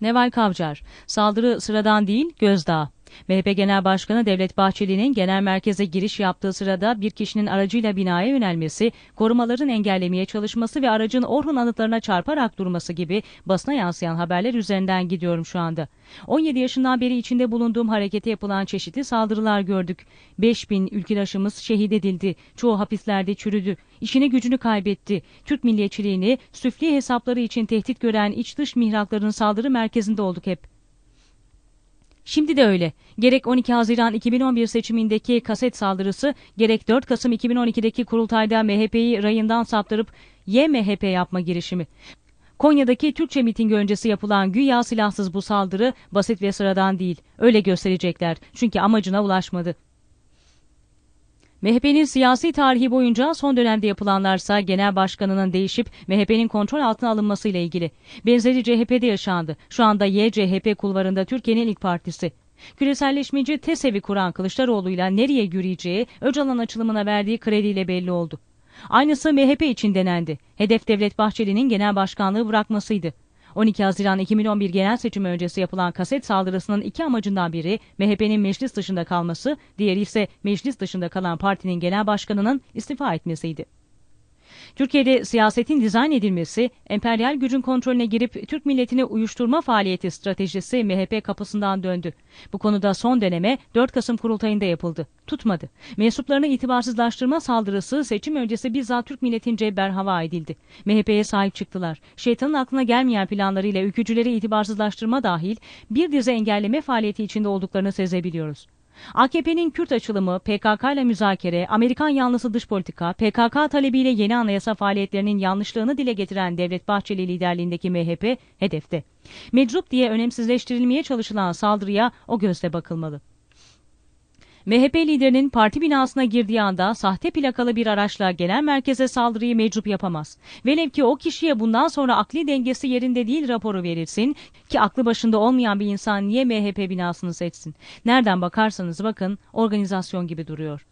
Neval Kavcar, saldırı sıradan değil, gözdağı. MHP Genel Başkanı Devlet Bahçeli'nin genel merkeze giriş yaptığı sırada bir kişinin aracıyla binaya yönelmesi, korumaların engellemeye çalışması ve aracın Orhun anıtlarına çarparak durması gibi basına yansıyan haberler üzerinden gidiyorum şu anda. 17 yaşından beri içinde bulunduğum harekete yapılan çeşitli saldırılar gördük. 5000 ülküdaşımız şehit edildi. Çoğu hapislerde çürüdü. İşini gücünü kaybetti. Türk milliyetçiliğini süfli hesapları için tehdit gören iç dış mihrakların saldırı merkezinde olduk hep. Şimdi de öyle. Gerek 12 Haziran 2011 seçimindeki kaset saldırısı, gerek 4 Kasım 2012'deki kurultayda MHP'yi rayından saptırıp YMHP yapma girişimi. Konya'daki Türkçe mitingi öncesi yapılan güya silahsız bu saldırı basit ve sıradan değil. Öyle gösterecekler. Çünkü amacına ulaşmadı. MHP'nin siyasi tarihi boyunca son dönemde yapılanlarsa genel başkanının değişip MHP'nin kontrol altına alınmasıyla ilgili. Benzeri CHP'de yaşandı. Şu anda YCHP kulvarında Türkiye'nin ilk partisi. Küreselleşmeci TESEV'i kuran Kılıçdaroğlu'yla nereye yürüyeceği Öcalan açılımına verdiği krediyle belli oldu. Aynısı MHP için denendi. Hedef Devlet Bahçeli'nin genel başkanlığı bırakmasıydı. 12 Haziran 2011 genel seçimi öncesi yapılan kaset saldırısının iki amacından biri MHP'nin meclis dışında kalması, diğeri ise meclis dışında kalan partinin genel başkanının istifa etmesiydi. Türkiye'de siyasetin dizayn edilmesi, emperyal gücün kontrolüne girip Türk milletini uyuşturma faaliyeti stratejisi MHP kapısından döndü. Bu konuda son deneme 4 Kasım kurultayında yapıldı. Tutmadı. Mensuplarını itibarsızlaştırma saldırısı seçim öncesi bizzat Türk milletince berhava edildi. MHP'ye sahip çıktılar. Şeytanın aklına gelmeyen planlarıyla ülkücüleri itibarsızlaştırma dahil bir dizi engelleme faaliyeti içinde olduklarını sezebiliyoruz. AKP'nin Kürt açılımı, PKK ile müzakere, Amerikan yanlısı dış politika, PKK talebiyle yeni anayasa faaliyetlerinin yanlışlığını dile getiren Devlet Bahçeli liderliğindeki MHP hedefte. Meczup diye önemsizleştirilmeye çalışılan saldırıya o gözle bakılmalı. MHP liderinin parti binasına girdiği anda sahte plakalı bir araçla genel merkeze saldırıyı meczup yapamaz. Velev ki o kişiye bundan sonra akli dengesi yerinde değil raporu verilsin ki aklı başında olmayan bir insan niye MHP binasını seçsin? Nereden bakarsanız bakın organizasyon gibi duruyor.